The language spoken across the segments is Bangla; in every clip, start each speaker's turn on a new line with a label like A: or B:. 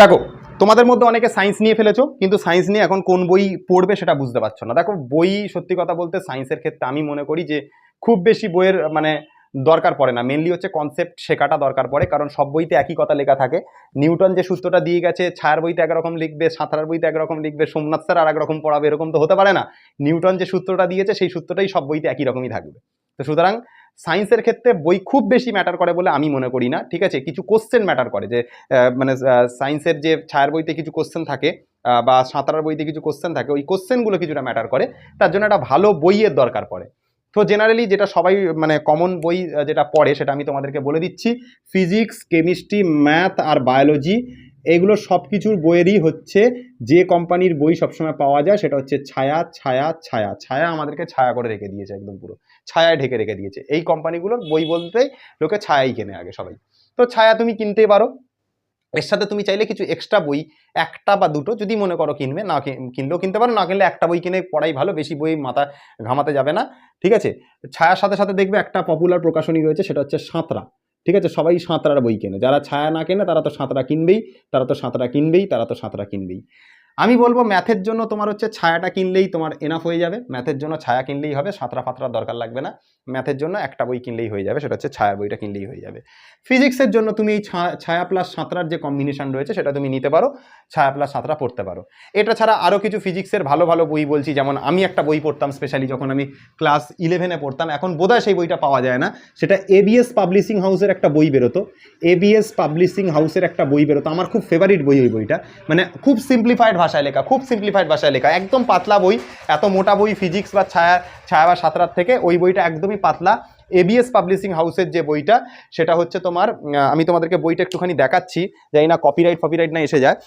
A: দেখো, তোমাদের মধ্যে অনেকে সায়েন্স নিয়ে ফেলেছো, কিন্তু সায়েন্স নিয়ে এখন কোন বই পড়বে সেটা বুঝতে পারছ না। দেখো, বই সত্যি কথা বলতে সায়েন্সের ক্ষেত্রে আমি মনে করি যে খুব বেশি বইয়ের মানে দরকার পড়ে না। মেনলি হচ্ছে কনসেপ্ট শেখাটা দরকার পড়ে, কারণ সব বইতে একই কথা লেখা থাকে। নিউটন যে সূত্রটা দিয়ে গেছে, ছায়ার বইতে একরকম লিখবে, সাঁতারার বইতে একরকম লিখবে, সোমনাথ স্যার আর একরকম পড়াবে, এরকম তো হতে পারে না। নিউটন যে সূত্রটা দিয়েছে, সেই সূত্রটাই সব বইতে একই রকমই থাকবে। তো সুতরাং সায়েন্সের ক্ষেত্রে বই খুব বেশি ম্যাটার করে বলে আমি মনে করি না, ঠিক আছে? কিছু কোশ্চেন ম্যাটার করে যে মানে সায়েন্সের যে ছায়ার বইতে কিছু কোশ্চেন থাকে বা সাঁতারার বইতে কিছু কোশ্চেন থাকে, ওই কোশ্চেনগুলো কিছুটা ম্যাটার করে, তার জন্য একটা ভালো বইয়ের দরকার পড়ে। তো জেনারেলি যেটা সবাই মানে কমন বই যেটা পড়ে সেটা আমি তোমাদেরকে বলে দিচ্ছি ফিজিক্স কেমিস্ট্রি ম্যাথ আর বায়োলজি এগুলো সব কিছুর বইয়েরই হচ্ছে যে কোম্পানির বই সবসময় পাওয়া যায়, সেটা হচ্ছে ছায়া ছায়া ছায়া। ছায়া আমাদেরকে ছায়া করে রেখে দিয়েছে একদম পুরো। ছায়ায় ঢেকে রেখে দিয়েছে। এই কোম্পানিগুলোর বই বলতেই লোকে ছায়াই কেনে আগে সবাই। তো ছায়া তুমি কিনতে পারো। এর সাথে তুমি চাইলে কিছু এক্সট্রা বই, একটা বা দুটো যদি মনে করো কিনবে, না কিনলেও কিনতে পারো, না কিনলে একটা বই কিনে পড়াই ভালো, বেশি বই মাথা ঘামাতে যাবে না। ঠিক আছে? ছায়ার সাথে সাথে দেখবে একটা পপুলার প্রকাশনী রয়েছে, সেটা হচ্ছে সাঁতরা। ঠিক আছে? সবাই সাঁতরার বই কেনে। যারা ছায়া না কেনে, তারা তো সাঁতরা কিনবেই, তারা তো সাঁতরা কিনবেই, তারা তো সাঁতরা কিনবেই। আমি বলব ম্যাথের জন্য তোমার হচ্ছে ছায়াটা কিনলেই তোমার এনাফ হয়ে যাবে। ম্যাথের জন্য ছায়া কিনলেই হবে, সাঁতরা ফাতরার দরকার লাগবে না। ম্যাথের জন্য একটা বই কিনলেই হয়ে যাবে, সেটা হচ্ছে ছায়া বইটা কিনলেই হয়ে যাবে। ফিজিক্সের জন্য তুমি এই ছায়া প্লাস সাঁতরার যে কম্বিনেশন রয়েছে, সেটা তুমি নিতে পারো, ছায়া প্লাস সাঁতরা পড়তে পারো। এটা ছাড়া আরও কিছু ফিজিক্সের ভালো ভালো বই বলছি, যেমন আমি একটা বই পড়তাম স্পেশালি যখন আমি ক্লাস ইলেভেনে পড়তাম, এখন বোধহয় সেই বইটা পাওয়া যায় না। সেটা এবিএস পাবলিশিং হাউসের একটা বই বেরোতো। এবিএস পাবলিশিং হাউসের একটা বই বেরোতো। আমার খুব ফেভারিট বই ওই বইটা। মানে খুব সিম্পলিফাইড ভাষায় লেখা, খুব সিম্পলিফাইড ভাষায় লেখা। একদম পাতলা বই, এত মোটা বই ফিজিক্স বা ছায়া ছায়া বা সাঁতরার থেকে ওই বইটা একদমই পাতলা। এবিএস পাবলিশিং হাউসের যে বইটা, সেটা হচ্ছে তোমার আমি তোমাদেরকে বইটা একটুখানি দেখাচ্ছি যাই না কপিরাইট ফপিরাইট না এসে যায়।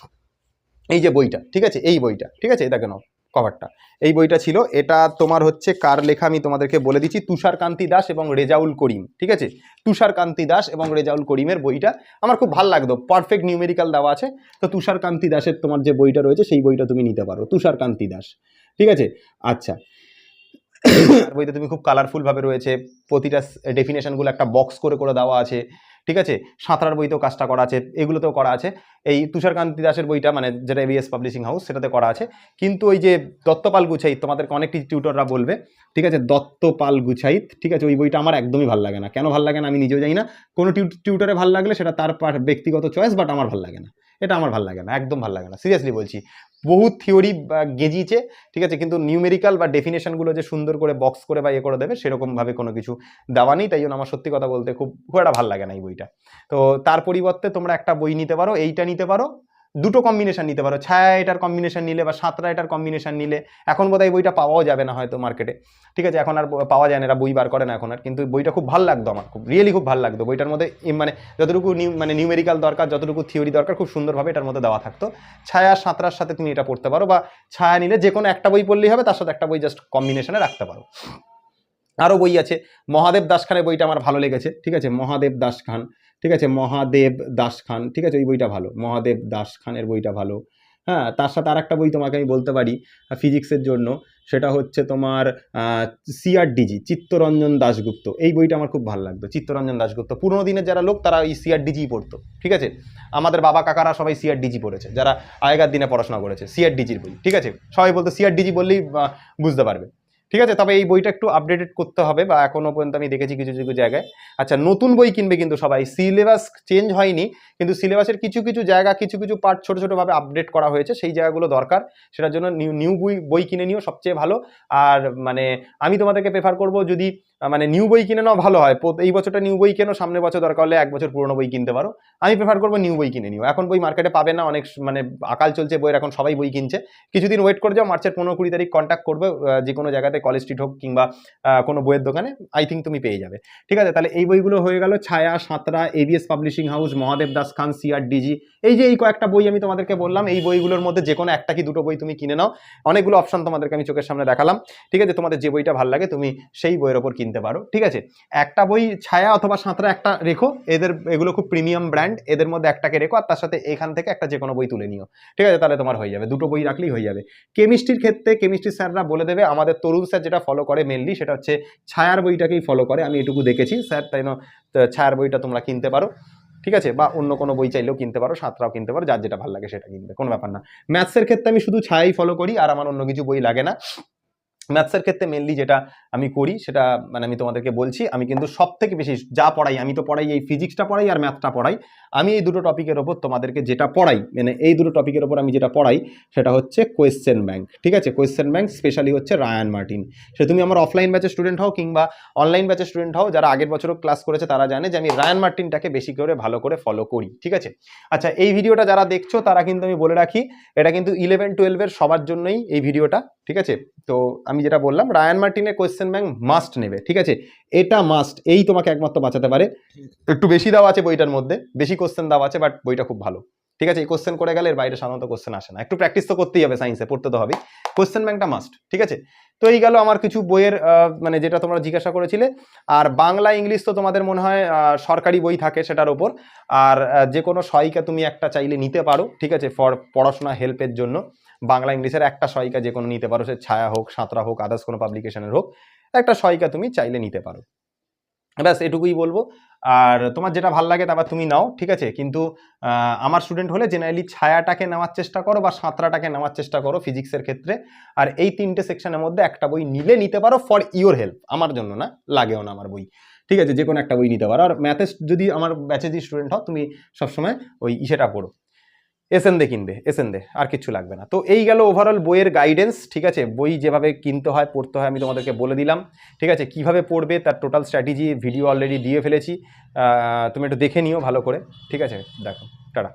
A: এই যে বইটা, ঠিক আছে? এই বইটা, ঠিক আছে? দেখে নাও। কভারটা এই বইটা ছিল। এটা তোমার হচ্ছে কার লেখা আমি তোমাদেরকে বলে দিচ্ছি তুষার কান্তি দাস এবং রেজাউল করিম, ঠিক আছে? তুষার কান্তি দাস এবং রেজাউল করিমের বইটা আমার খুব ভালো লাগতো। পারফেক্ট নিউমেরিক্যাল দেওয়া আছে। তো তুষার কান্তি দাসের তোমার যে বইটা রয়েছে, সেই বইটা তুমি নিতে পারো। তুষার কান্তি দাস, ঠিক আছে? আচ্ছা। বইতে তুমি খুব কালারফুলভাবে রয়েছে। প্রতিটা ডেফিনেশনগুলো একটা বক্স করে করে দেওয়া আছে। ঠিক আছে? সাঁতরার বইতেও কাজটা করা আছে, এগুলোতেও করা আছে। এই তুষারকান্তি দাসের বইটা মানে যেটা এবিএস পাবলিশিং হাউস সেটাতে করা আছে। কিন্তু ওই যে দত্তপাল গুছাইত, তোমাদেরকে অনেকটি টিউটররা বলবে, ঠিক আছে? দত্তপাল গুছাইত, ঠিক আছে? ওই বইটা আমার একদমই ভালো লাগে না। কেন ভালো লাগে না আমি নিজেও জানি না। কোনো টিউটরে ভালো লাগলে সেটা তার ব্যক্তিগত চয়েস বাট আমার ভালো লাগে না। এটা আমার ভালো লাগে না, একদম ভালো লাগে না। সিরিয়াসলি বলছি বহু থিওরি গেজিয়েছে, ঠিক আছে, কিন্তু নিউমেরিক্যাল বা ডেফিনেশনগুলো যে সুন্দর করে বক্স করে বা ইয়ে করে দেবে সেরকমভাবে কোনো কিছু দেওয়া নেই, তাই জন্য আমার সত্যি কথা বলতে খুব খুব একটা ভালো লাগে না এই বইটা। তো তার পরিবর্তে তোমরা একটা বই নিতে পারো, এইটা নিতে পারো দুটো কম্বিনেশান নিতে পারো। ছায়া এটার কম্বিনেশান নিলে বা সাতরা এটার কম্বিনেশান নিলে এখন বোধহয় বইটা পাওয়াও যাবে না হয়তো মার্কেটে ঠিক আছে, এখন আর পাওয়া যায় না, এরা বই বার করে না এখন আর। কিন্তু বইটা খুব ভালো লাগতো আমার, খুব রিয়েলি খুব ভালো লাগতো। বইটার মধ্যে মানে যতটুকু নিউ মানে নিউমেরিক্যাল দরকার, যতটুকু থিওরি দরকার, খুব সুন্দরভাবে এটার মধ্যে দেওয়া থাকতো। ছায়া সাঁতরার সাথে তুমি এটা পড়তে পারো বা ছায়া নিলে যে কোনো একটা বই পড়লেই হবে, তার সাথে একটা বই জাস্ট কম্বিনেশানে রাখতে পারো। আরও বই আছে। মহাদেব দাস খানের বইটা আমার ভালো লেগেছে, ঠিক আছে? মহাদেব দাস খান, ঠিক আছে? মহাদেব দাস খান, ঠিক আছে? ওই বইটা ভালো, মহাদেব দাস খানের বইটা ভালো। হ্যাঁ তার সাথে আর একটা বই তোমাকে আমি বলতে পারি ফিজিক্সের জন্য। সেটা হচ্ছে তোমার সিআরডিজি চিত্তরঞ্জন দাশগুপ্ত। এই বইটা আমার খুব ভালো লাগতো, চিত্তরঞ্জন দাশগুপ্ত। পুরোনো দিনের যারা লোক, তারা এই সিআরডিজি পড়তো, ঠিক আছে? আমাদের বাবা কাকারা সবাই সিআরডিজি পড়েছে, যারা আগেকার দিনে পড়াশোনা করেছে সিআরডিজির বই, ঠিক আছে? সবাই বলতো সিআরডিজি বললেই বুঝতে পারবে। ঠিক আছে? তবে এই বইটা একটু আপডেটেড করতে হবে বা এখনও পর্যন্ত আমি দেখেছি কিছু কিছু জায়গায়। আচ্ছা নতুন বই কিনবে কিন্তু সবাই। সিলেবাস চেঞ্জ হয়নি, কিন্তু সিলেবাসের কিছু কিছু জায়গা, কিছু কিছু পার্ট ছোটো ছোটোভাবে আপডেট করা হয়েছে। সেই জায়গাগুলো দরকার। সেটার জন্য নিউ নিউ বই বই কিনে নিও, সবচেয়ে ভালো। আর মানে আমি তোমাদেরকে প্রেফার করব যদি মানে নিউ বই কিনে নাও, ভালো হয়। এই বছরটা নিউ বই কেনো, সামনের বছর দরকার হলে এক বছর পুরনো বই কিনতে পারো। আমি প্রেফার করব নিউ বই কিনে নিও। এখন বই মার্কেটে পাবে না, অনেক মানে আকাল চলছে বইয়ের, এখন সবাই বই কিনছে। কিছুদিন ওয়েট করে যাও, মার্চের পনেরো কুড়ি তারিখ কন্ট্যাক্ট করবে যে কোনো জায়গাতে কলেজ স্ট্রিট হোক কিংবা কোনো বইয়ের দোকানে আই থিঙ্ক তুমি পেয়ে যাবে। ঠিক আছে? তাহলে এই বইগুলো হয়ে গেল Chhaya, Santra ABS publishing house Mahadev Das Khan CRDG এই যে এই কয়েকটা বই আমি তোমাদেরকে বললাম, এই বইগুলোর মধ্যে যে কোনো একটা কি দুটো বই তুমি কিনে নাও। অনেকগুলো অপশন তোমাদেরকে আমি চোখের সামনে দেখালাম। ঠিক আছে? তোমাদের যে বইটা ভালো লাগে, তুমি সেই বইয়ের ওপর কিনতে পারো। ঠিক আছে? একটা বই ছায়া অথবা সাঁতরা একটা রেখো। এদের, এগুলো খুব প্রিমিয়াম ব্র্যান্ড এদের মধ্যে একটাকে রেখো আর তার সাথে এখান থেকে একটা যে কোনো বই তুলে নিও। ঠিক আছে? তাহলে তোমার হয়ে যাবে। দুটো বই রাখলেই হয়ে যাবে। কেমিস্ট্রির ক্ষেত্রে কেমিস্ট্রি স্যাররা বলে দেবে, আমাদের তরুণ স্যার যেটা ফলো করে মেনলি সেটা হচ্ছে ছায়ার বইটাকেই ফলো করে, আমি এটুকু দেখেছি। স্যার তাই ছায়ার বইটা তোমরা কিনতে পারো, ঠিক আছে? বা অন্য কোনো বই চাইলেও কিনতে পারো সাতটাও কিনতে পারো, যার যেটা ভালো লাগে সেটা কিনবে, কোনো ব্যাপার না। ম্যাথসের ক্ষেত্রে আমি শুধু ছায়াই ফলো করি, আর আমার অন্য কিছু বই লাগে না। ম্যাথসের ক্ষেত্রে মেনলি যেটা আমি করি, সেটা মানে আমি তোমাদেরকে বলছি, আমি কিন্তু সব থেকে বেশি যা পড়াই, আমি তো পড়াই এই ফিজিক্সটা পড়াই আর ম্যাথটা পড়াই, আমি এই দুটো টপিকের ওপর তোমাদেরকে যেটা পড়াই মানে এই দুটো টপিকের ওপর আমি যেটা পড়াই, সেটা হচ্ছে কোয়েশ্চেন ব্যাংক ঠিক আছে? কোয়েশ্চেন ব্যাংক স্পেশালি হচ্ছে রায়ান মার্টিন সে তুমি আমার অফলাইন ব্যাচের স্টুডেন্ট হও কিংবা অনলাইন ব্যাচের স্টুডেন্ট হও, যারা আগের বছরও ক্লাস করেছে, তারা জানে যে আমি রায়ান মার্টিনটাকে বেশি করে ভালো করে ফলো করি, ঠিক আছে? আচ্ছা এই ভিডিওটা যারা দেখছ, তারা কিন্তু আমি বলে রাখি, এটা কিন্তু ইলেভেন টুয়েলভের সবার জন্যই এই ভিডিওটা ঠিক আছে? তো আমি যেটা বললাম রায়ান মার্টিনের কোয়েশ্চেন ব্যাংক মাস্ট নেবে, ঠিক আছে? এটা মাস্ট এই তোমাকে একমাত্র বাঁচাতে পারে। একটু বেশি দেওয়া আছে বইটার মধ্যে, বেশি কোয়েশ্চেন দেওয়া আছে বাট বইটা খুব ভালো। ঠিক আছে? এই কোশ্চেন করে গেলে এর বাইরে সাধারণত কোশ্চেন আসে না। একটু প্র্যাকটিস তো করতেই হবে সায়েন্সে পড়তে তো হবে কোশ্চেন ব্যাংকটা মাস্ট ঠিক আছে? তো এই গেল আমার কিছু বইয়ের মানে যেটা তোমরা জিজ্ঞাসা করেছিলে। আর বাংলা ইংলিশ তো তোমাদের মনে হয় সরকারি বই থাকে সেটার ওপর। আর যে কোনো সহায়িকা তুমি একটা চাইলে নিতে পারো, ঠিক আছে? ফর পড়াশোনা হেল্পের জন্য। বাংলা, ইংলিশের একটা সহায়িকা যে কোনো নিতে পারো, সে ছায়া হোক, সাঁতরা হোক আদার্স কোনো পাবলিকেশনের হোক, একটা সহায়িকা তুমি চাইলে নিতে পারো। ব্যাস, এটুকুই বলব। আর তোমার যেটা ভালো লাগে তারপর তুমি নাও, ঠিক আছে? কিন্তু আমার স্টুডেন্ট হলে জেনারেলি ছায়াটাকে নেওয়ার চেষ্টা করো বা সাঁতরাটাকে নেওয়ার চেষ্টা করো ফিজিক্সের ক্ষেত্রে। আর এই তিনটে সেকশনের মধ্যে একটা বই নিলে নিতে পারো ফর ইওর হেল্প আমার জন্য না, লাগেও না আমার বই। ঠিক আছে? যে কোনো একটা বই নিতে পারো। আর ম্যাথে যদি আমার ব্যাচে যদি স্টুডেন্ট হও, তুমি সবসময় ওই ইসেটা পড়ো। এসএন দে কিনবে এসএন দে আর কিছু লাগবে না। তো এই গেল ওভারঅল বইয়ের গাইডেন্স ঠিক আছে? বই যেভাবে কিনতে হয়, পড়তে হয়, আমি তোমাদেরকে বলে দিলাম। ঠিক আছে? কীভাবে পড়বে, তার টোটাল স্ট্র্যাটেজি ভিডিও অলরেডি দিয়ে ফেলেছি। তুমি একটু দেখে নিও ভালো করে। ঠিক আছে? দেখো, টাটা।